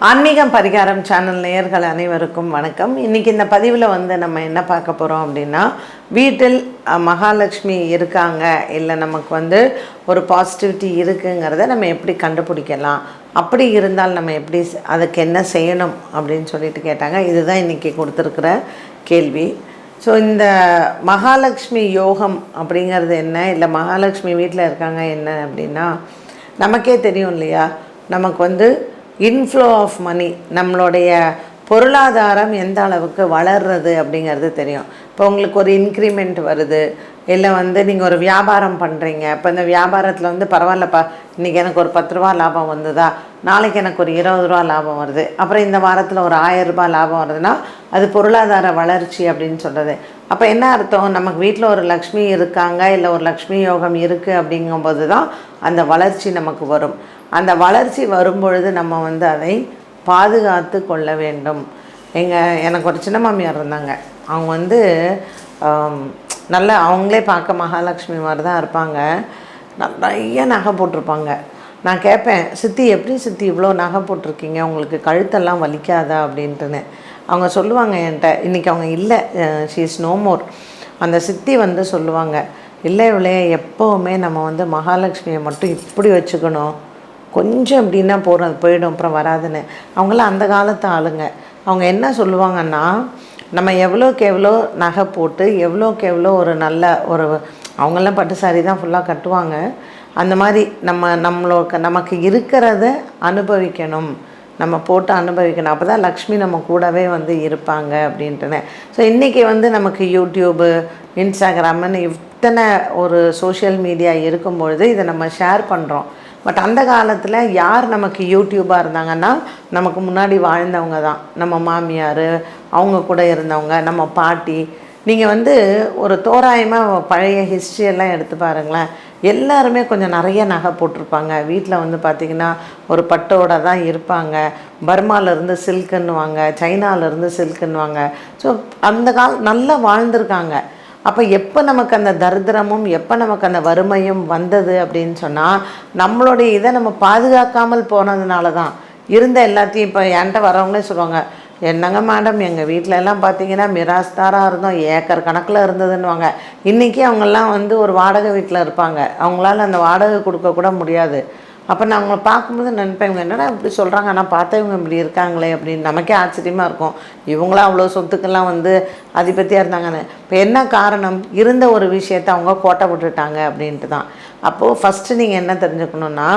ஆன்மீகம் பரிகாரம் சேனல் நேயர்கள் அனைவருக்கும் வணக்கம். இன்னைக்கு இந்த பதிவில் வந்து நம்ம என்ன பார்க்க போகிறோம் அப்படின்னா வீட்டில் மகாலட்சுமி இருக்காங்க. இல்லை நமக்கு வந்து ஒரு பாசிட்டிவிட்டி இருக்குங்கிறத நம்ம எப்படி கண்டுபிடிக்கலாம்? அப்படி இருந்தால் நம்ம எப்படி செ- அதுக்கு என்ன செய்யணும் அப்படின்னு சொல்லிட்டு கேட்டாங்க. இதுதான் இன்றைக்கி கொடுத்துருக்குற கேள்வி. ஸோ இந்த மகாலட்சுமி யோகம் அப்படிங்கிறது என்ன? இல்லை மகாலட்சுமி வீட்டில் இருக்காங்க என்ன அப்படின்னா நமக்கே தெரியும் இல்லையா? நமக்கு வந்து இன்ஃப்ளோ ஆஃப் மணி நம்மளுடைய பொருளாதாரம் எந்த அளவுக்கு வளர்றது அப்படிங்கிறது தெரியும். இப்போ உங்களுக்கு ஒரு இன்க்ரிமெண்ட் வருது இல்லை வந்து நீங்கள் ஒரு வியாபாரம் பண்ணுறீங்க இப்போ இந்த வியாபாரத்தில் வந்து பரவாயில்லப்பா இன்றைக்கி எனக்கு ஒரு பத்து ரூபா லாபம் வந்ததா நாளைக்கு எனக்கு ஒரு இருபது ரூபா லாபம் வருது அப்புறம் இந்த வாரத்தில் ஒரு ஆயிரம் லாபம் வருதுன்னா அது பொருளாதார வளர்ச்சி அப்படின்னு சொல்கிறது அப்போ என்ன அர்த்தம்? நமக்கு வீட்டில் ஒரு லக்ஷ்மி இருக்காங்க இல்லை ஒரு லக்ஷ்மி யோகம் இருக்குது அப்படிங்கும்போது தான் அந்த வளர்ச்சி நமக்கு வரும். அந்த வளர்ச்சி வரும்பொழுது நம்ம வந்து அதை பாதுகாத்து கொள்ள வேண்டும். எங்கள் எனக்கு ஒரு சின்ன மாமியார் இருந்தாங்க. அவங்க வந்து நல்லா நல்ல அவங்களே பார்க்க மகாலட்சுமி மாதிரி தான் இருப்பாங்க. நிறைய நகை போட்டிருப்பாங்க. நான் கேட்பேன் சித்தி எப்படி சித்தி இவ்வளோ நகை போட்டிருக்கீங்க? உங்களுக்கு கழுத்தெல்லாம் வலிக்காதா? அப்படின்ட்டுன்னு. அவங்க சொல்லுவாங்க என்கிட்ட இன்றைக்கி அவங்க இல்லை ஷீ இஸ் நோ மோர் அந்த சித்தி வந்து சொல்லுவாங்க இல்லை இவ்வளே எப்போவுமே நம்ம வந்து மகாலட்சுமியை மட்டும் இப்படி வச்சுக்கணும். கொஞ்சம் எப்படின்னா போகிறது போயிடும் அப்புறம் வராதுன்னு. அவங்களாம் அந்த காலத்து ஆளுங்க. அவங்க என்ன சொல்லுவாங்கன்னா நம்ம எவ்வளோக்கு எவ்வளோ நகை போட்டு எவ்வளோக்கு எவ்வளோ ஒரு நல்ல ஒரு அவங்களாம் பட்டு சாரி தான் ஃபுல்லாக கட்டுவாங்க. அந்த மாதிரி நம்ம நம்மளுக்கு நமக்கு இருக்கிறத அனுபவிக்கணும். நம்ம போட்டு அனுபவிக்கணும். அப்போ தான் லக்ஷ்மி நம்ம கூடவே வந்து இருப்பாங்க அப்படின்ட்டுன்னு ஸோ இன்றைக்கி வந்து நமக்கு யூடியூப்பு இன்ஸ்டாகிராமுன்னு இத்தனை ஒரு சோஷியல் மீடியா இருக்கும்பொழுது இதை நம்ம ஷேர் பண்ணுறோம் பட் அந்த காலத்தில் யார் நமக்கு யூடியூபாக இருந்தாங்கன்னா நமக்கு முன்னாடி வாழ்ந்தவங்க தான். நம்ம மாமியார் அவங்க கூட இருந்தவங்க நம்ம பாட்டி. நீங்கள் வந்து ஒரு தோராயமாக பழைய ஹிஸ்ட்ரியெல்லாம் எல்லாம் எடுத்து பாருங்களேன். எல்லாருமே கொஞ்சம் நிறைய நகை போட்டிருப்பாங்க. வீட்டில் வந்து பார்த்திங்கன்னா ஒரு பட்டோட தான் இருப்பாங்க. பர்மாலேருந்து சில்க்குன்னுவாங்க சைனாலேருந்து சில்க்குன்னுவாங்க ஸோ அந்த கால நல்லா வாழ்ந்திருக்காங்க. அப்போ எப்போ நமக்கு அந்த தரித்திரமும் எப்போ நமக்கு அந்த வறுமையும் வந்தது அப்படின்னு சொன்னால் நம்மளுடைய இதை நம்ம பாதுகாக்காமல் போனதுனால தான் இருந்த எல்லாத்தையும் இப்போ என்கிட்ட வரவங்களே சொல்லுவாங்க என்னங்க மேடம் எங்கள் வீட்டில எல்லாம் பார்த்தீங்கன்னா மிராஸ்தாராக இருந்தோம் ஏக்கர் கணக்கில் இருந்ததுன்னுவாங்க. இன்றைக்கி அவங்கெல்லாம் வந்து ஒரு வாடகை வீட்டில் இருப்பாங்க. அவங்களால அந்த வாடகை கொடுக்க கூட முடியாது. அப்போ நான் அவங்கள பார்க்கும்போது நினைப்பேன் இவங்க என்னடா இப்படி சொல்கிறாங்க ஆனால் பார்த்தா இவங்க இப்படி இருக்காங்களே அப்படின்னு நமக்கே ஆச்சரியமாக இருக்கும். இவங்களாம் அவ்வளோ சொத்துக்கெல்லாம் வந்து அதிபத்தியாக இருந்தாங்கன்னு. இப்போ என்ன காரணம்? இருந்த ஒரு விஷயத்தை அவங்க கோட்டை விட்டுட்டாங்க அப்படின்ட்டு தான் அப்போது ஃபஸ்ட்டு நீங்கள் என்ன தெரிஞ்சுக்கணுன்னா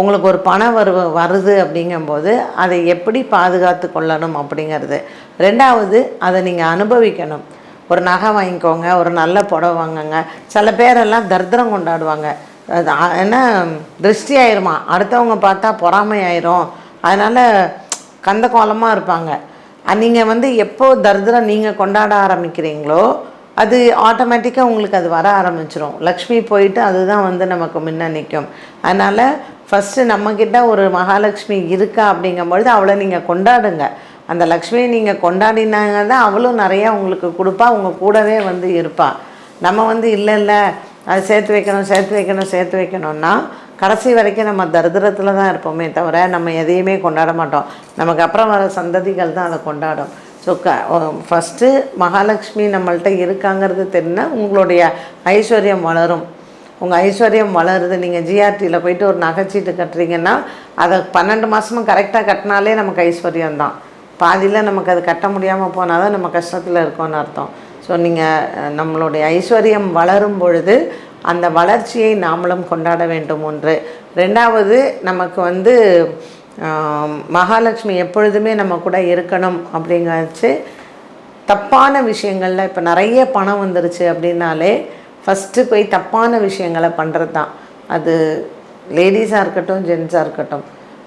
உங்களுக்கு ஒரு பண வரு வருது அப்படிங்கும்போது அதை எப்படி பாதுகாத்து கொள்ளணும் அப்படிங்கிறது. ரெண்டாவது அதை நீங்கள் அனுபவிக்கணும். ஒரு நகை வாங்கிக்கோங்க ஒரு நல்ல புடவை வாங்குங்க. சில பேரெல்லாம் தரித்திரம் கொண்டாடுவாங்க. என்ன திருஷ்டி ஆயிருமா அடுத்தவங்க பார்த்தா பொறாமை ஆயிரும் அதனால் கந்த கோலமாக இருப்பாங்க. நீங்கள் வந்து எப்போ தரித்திரம் நீங்கள் கொண்டாட ஆரம்பிக்கிறீங்களோ அது ஆட்டோமேட்டிக்காக உங்களுக்கு அது வர ஆரம்பிச்சிடும் லக்ஷ்மி போயிட்டு அதுதான் வந்து நமக்கு முன்ன நிற்கும் அதனால் ஃபஸ்ட்டு நம்மக்கிட்ட ஒரு மகாலட்சுமி இருக்கா அப்படிங்கும்பொழுது அவளை நீங்கள் கொண்டாடுங்க. அந்த லக்ஷ்மியை நீங்கள் கொண்டாடினாங்க தான் அவளும் நிறையா உங்களுக்கு கொடுப்பா. உங்கள் கூடவே வந்து இருப்பாள் நம்ம வந்து இல்லை இல்லை அது சேர்த்து வைக்கணும் சேர்த்து வைக்கணும் சேர்த்து வைக்கணும்னா கடைசி வரைக்கும் நம்ம தரித்திரத்தில் தான் இருப்போமே தவிர நம்ம எதையுமே கொண்டாட மாட்டோம். நமக்கு அப்புறம் வர சந்ததிகள் தான் அதை கொண்டாடும். ஸோ க ஃபஸ்ட்டு மகாலட்சுமி நம்மள்ட்ட இருக்காங்கிறது தெரிஞ்சால் உங்களுடைய ஐஸ்வர்யம் வளரும். உங்கள் ஐஸ்வர்யம் வளருது. நீங்கள் ஜிஆர்டியில் போயிட்டு ஒரு நகைச்சீட்டு கட்டுறீங்கன்னா அதை பன்னெண்டு மாதமும் கரெக்டாக கட்டினாலே நமக்கு ஐஸ்வர்யம் தான் பாதியில் நமக்கு அது கட்ட முடியாமல் போனால் தான் நம்ம கஷ்டத்தில் இருக்கோம்னு அர்த்தம். ஸோ நீங்கள் நம்மளுடைய ஐஸ்வர்யம் வளரும் பொழுது அந்த வளர்ச்சியை நாமளும் கொண்டாட வேண்டும் ஒன்று. ரெண்டாவது நமக்கு வந்து மகாலட்சுமி எப்பொழுதுமே நம்ம கூட இருக்கணும் அப்படிங்கிறச்சு தப்பான விஷயங்களில் இப்போ நிறைய பணம் வந்துருச்சு அப்படின்னாலே ஃபஸ்ட்டு போய் தப்பான விஷயங்களை பண்ணுறது தான். அது லேடிஸாக இருக்கட்டும் ஜென்ஸாக இருக்கட்டும்.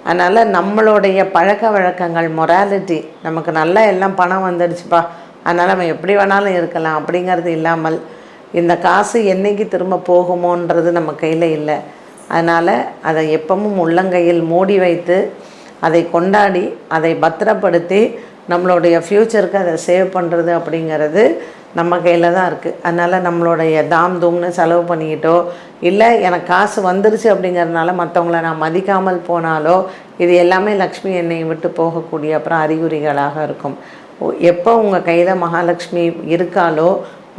அதனால் நம்மளுடைய பழக்க வழக்கங்கள் மொராலிட்டி நமக்கு நல்லா எல்லாம் பணம் வந்துடுச்சுப்பா. அதனால் நம்ம எப்படி வேணாலும் இருக்கலாம் அப்படிங்கிறது இல்லாமல் இந்த காசு என்னைக்கு திரும்ப போகுமோன்றது நம்ம கையில் இல்லை. அதனால் அதை எப்பவும் உள்ளங்கையில் மூடி வைத்து அதை கொண்டாடி அதை பத்திரப்படுத்தி நம்மளுடைய ஃப்யூச்சருக்கு அதை சேவ் பண்ணுறது அப்படிங்கிறது நம்ம கையில் தான் இருக்குது அதனால் நம்மளுடைய தாம் தூம்னு செலவு பண்ணிக்கிட்டோ இல்லை எனக்கு காசு வந்துருச்சு அப்படிங்கிறதுனால மற்றவங்கள நான் மதிக்காமல் போனாலோ இது எல்லாமே லக்ஷ்மி என்னை விட்டு போகக்கூடிய அப்புறம் அறிகுறிகளாக இருக்கும். எப்போ உங்கள் கையில் மகாலட்சுமி இருக்காலோ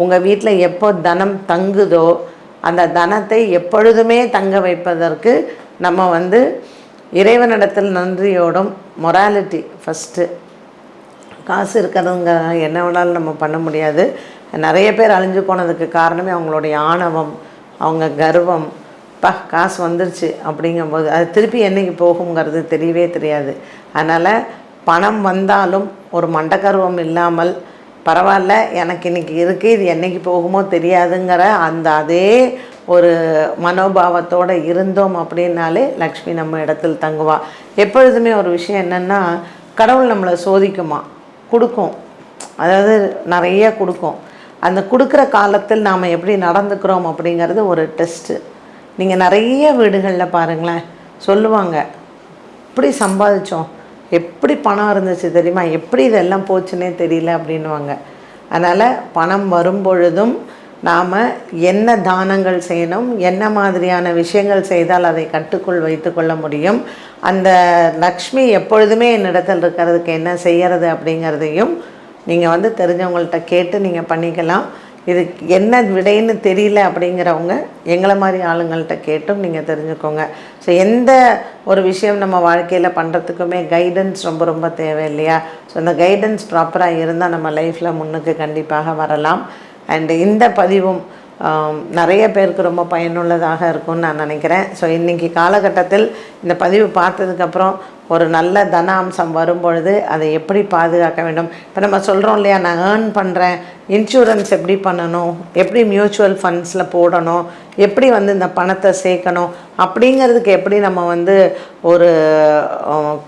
உங்கள் வீட்டில் எப்போ தனம் தங்குதோ அந்த தனத்தை எப்பொழுதுமே தங்க வைப்பதற்கு நம்ம வந்து இறைவனிடத்தில் நன்றியோடும் மொராலிட்டி ஃபஸ்ட்டு காசு இருக்கிறதுங்க என்ன வேணாலும் நம்ம பண்ண முடியாது. நிறைய பேர் அழிஞ்சு போனதுக்கு காரணமே அவங்களுடைய ஆணவம் அவங்க கர்வம். பா காசு வந்துருச்சு அப்படிங்கும்போது அது திருப்பி என்னைக்கு போகுங்கிறது தெரியவே தெரியாது. அதனால் பணம் வந்தாலும் ஒரு மண்டக்கருவம் இல்லாமல் பரவாயில்ல எனக்கு இன்னைக்கு இருக்குது இது என்றைக்கு போகுமோ தெரியாதுங்கிற அந்த அதே ஒரு மனோபாவத்தோடு இருந்தோம் அப்படின்னாலே லக்ஷ்மி நம்ம இடத்தில் தங்குவா. எப்பொழுதுமே ஒரு விஷயம் என்னென்னா கடவுள் நம்மளை சோதிக்குமா? கொடுக்கும். அதாவது நிறைய கொடுக்கும். அந்த கொடுக்குற காலத்தில் நாம் எப்படி நடந்துக்கிறோம் அப்படிங்கிறது ஒரு டெஸ்ட்டு நீங்கள் நிறைய வீடுகளில் பாருங்களேன் சொல்லுவாங்க இப்படி சம்பாதிச்சோம் எப்படி பணம் இருந்துச்சு தெரியுமா? எப்படி இதெல்லாம் போச்சுன்னே தெரியல அப்படின்வாங்க அதனால் பணம் வரும்பொழுதும் நாம் என்ன தானங்கள் செய்யணும் என்ன மாதிரியான விஷயங்கள் செய்தால் அதை கட்டுக்குள் வைத்துக்கொள்ள முடியும் அந்த லக்ஷ்மி எப்பொழுதுமே என்னிடத்தில் இருக்கிறதுக்கு என்ன செய்கிறது அப்படிங்கிறதையும் நீங்கள் வந்து தெரிஞ்சவங்கள்ட்ட கேட்டு நீங்கள் பண்ணிக்கலாம். இதுக்கு என்ன விடைன்னு தெரியல அப்படிங்கிறவங்க எங்களை மாதிரி ஆளுங்கள்கிட்ட கேட்டும் நீங்கள் தெரிஞ்சுக்கோங்க. ஸோ எந்த ஒரு விஷயம் நம்ம வாழ்க்கையில் பண்ணுறதுக்குமே கைடன்ஸ் ரொம்ப ரொம்ப தேவை இல்லையா ஸோ அந்த கைடன்ஸ் ப்ராப்பராக இருந்தால் நம்ம லைஃப்பில் முன்னுக்கு கண்டிப்பாக வரலாம். அண்ட் இந்த பதிவும் நிறைய பேருக்கு ரொம்ப பயனுள்ளதாக இருக்கும்னு நான் நினைக்கிறேன். ஸோ இன்றைக்கி காலகட்டத்தில் இந்த பதிவு பார்த்ததுக்கப்புறம் ஒரு நல்ல தன அம்சம் வரும்பொழுது அதை எப்படி பாதுகாக்க வேண்டும்? இப்போ நம்ம சொல்கிறோம் இல்லையா நான் ஏர்ன் பண்ணுறேன் இன்சூரன்ஸ் எப்படி பண்ணணும் எப்படி மியூச்சுவல் ஃபண்ட்ஸில் போடணும் எப்படி வந்து இந்த பணத்தை சேர்க்கணும் அப்படிங்கிறதுக்கு எப்படி நம்ம வந்து ஒரு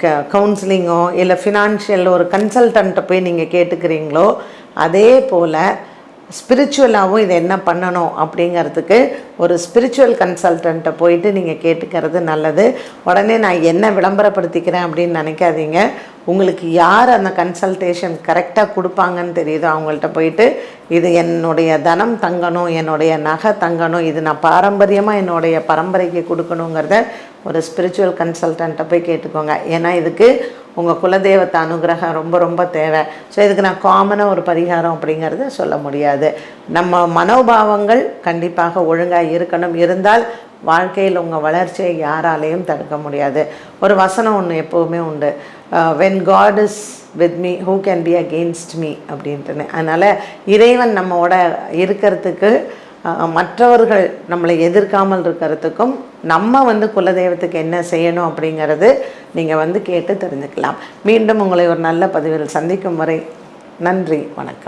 க கவுன்சிலிங்கோ இல்லை ஃபினான்ஷியல் ஒரு கன்சல்டண்ட்டை போய் நீங்கள் கேட்டுக்கிறீங்களோ அதே போல் ஸ்பிரிச்சுவலாகவும் இதை என்ன பண்ணணும் அப்படிங்கிறதுக்கு ஒரு ஸ்பிரிச்சுவல் கன்சல்டண்ட்டை போயிட்டு நீங்கள் கேட்டுக்கிறது நல்லது. உடனே நான் என்ன விளம்பரப்படுத்திக்கிறேன் அப்படின்னு நினைக்காதீங்க. உங்களுக்கு யார் அந்த கன்சல்டேஷன் கரெக்டாக கொடுப்பாங்கன்னு தெரியுதோ அவங்கள்ட்ட போயிட்டு இது என்னுடைய தனம் தங்கணும் என்னுடைய நகை தங்கணும் இது நான் பாரம்பரியமாக என்னுடைய பரம்பரைக்கு கொடுக்கணுங்கிறத ஒரு ஸ்பிரிச்சுவல் கன்சல்டண்ட்டை போய் கேட்டுக்கோங்க. ஏன்னா இதுக்கு உங்கள் குலதெய்வத்தை அனுகிரகம் ரொம்ப ரொம்ப தேவை. ஸோ இதுக்கு நான் காமனாக ஒரு பரிகாரம் அப்படிங்கிறத சொல்ல முடியாது. நம்ம மனோபாவங்கள் கண்டிப்பாக ஒழுங்காக இருக்கணும். இருந்தால் வாழ்க்கையில் உங்கள் வளர்ச்சியை யாராலையும் தடுக்க முடியாது. ஒரு வசனம் ஒன்று எப்போவுமே உண்டு. When God is with me who can be against me அப்படின்ட்டுன்னு. அதனால் இறைவன் நம்மோட இருக்கிறதுக்கு மற்றவர்கள் நம்மளை எதிர்க்காமல் இருக்கிறதுக்கும் நம்ம வந்து குலதெய்வத்துக்கு என்ன செய்யணும் அப்படிங்கிறது நீங்கள் வந்து கேட்டு தெரிஞ்சுக்கலாம். மீண்டும் உங்களை ஒரு நல்ல பதிவில் சந்திக்கும் வரை நன்றி வணக்கம்.